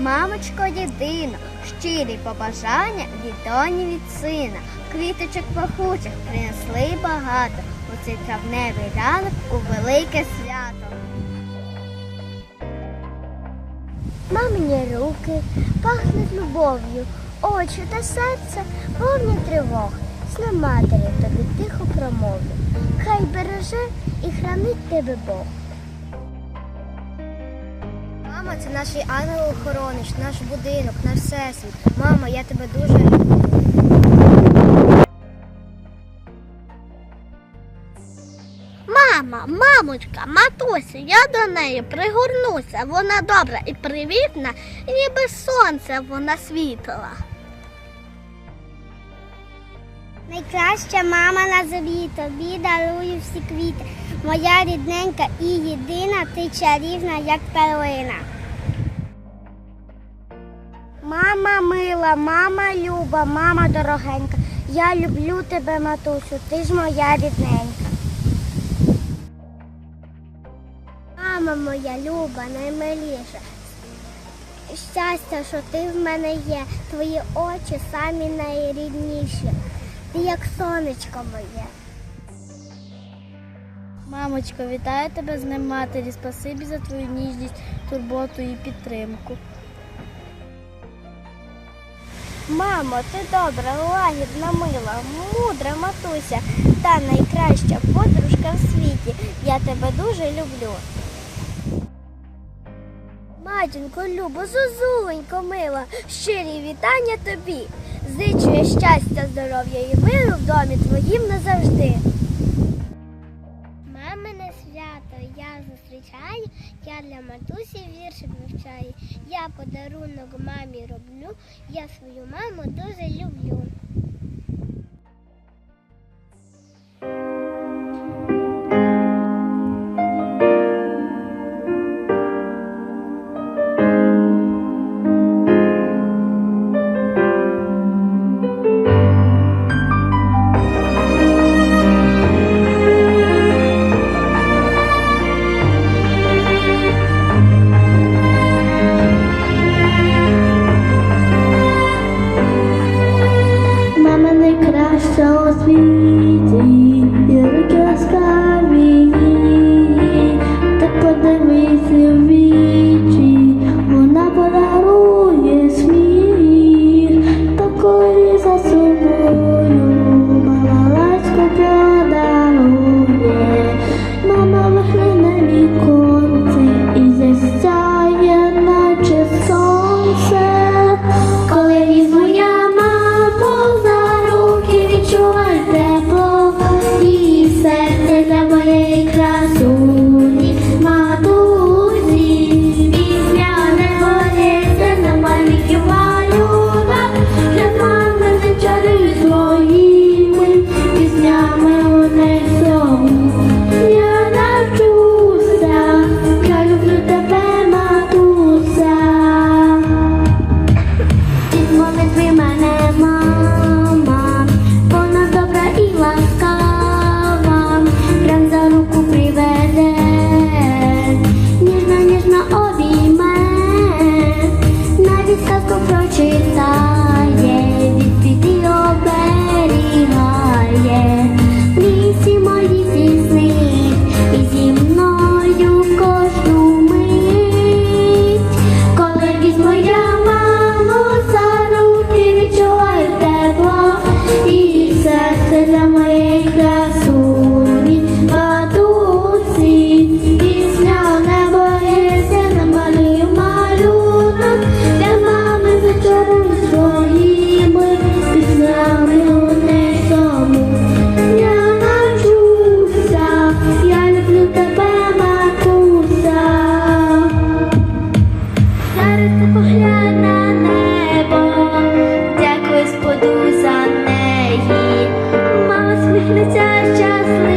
Мамочко єдина, щирі побажання від доні від сина. Квіточок пахучих принесли багато у цей травневий ранок у велике свято. Мамині руки пахнуть любов'ю, очі та серце повні тривог. Сна матері тобі тихо промовлю. Хай береже і хранить тебе Бог. Мама, це наш ангел-охоронець, наш будинок, наш всесвіт. Мама, я тебе дуже люблю. Мама, мамочка, матуся, я до неї пригорнуся. Вона добра і привітна, ніби сонце вона світла. Найкраща мама на землі, тобі дарую всі квіти. Моя рідненька і єдина, ти чарівна, як перлина. Мама мила, мама люба, мама дорогенька. Я люблю тебе, матусю, ти ж моя рідненька. Мама моя люба, наймиліша. Щастя, що ти в мене є, твої очі самі найрідніші. Ти як сонечко моє. Мамочко, вітаю тебе з Днем матері. Спасибі за твою ніжність, турботу і підтримку. Мамо, ти добра, лагідна, мила, мудра матуся та найкраща подружка в світі. Я тебе дуже люблю. Матінко, любо, зозуленько, мила, щирі вітання тобі. Зичу я щастя, здоров'я і миру в домі твоїм назавжди. Я для матусі віршик вивчаю. Я подарунок мамі роблю, я свою маму дуже люблю. hypnotized just like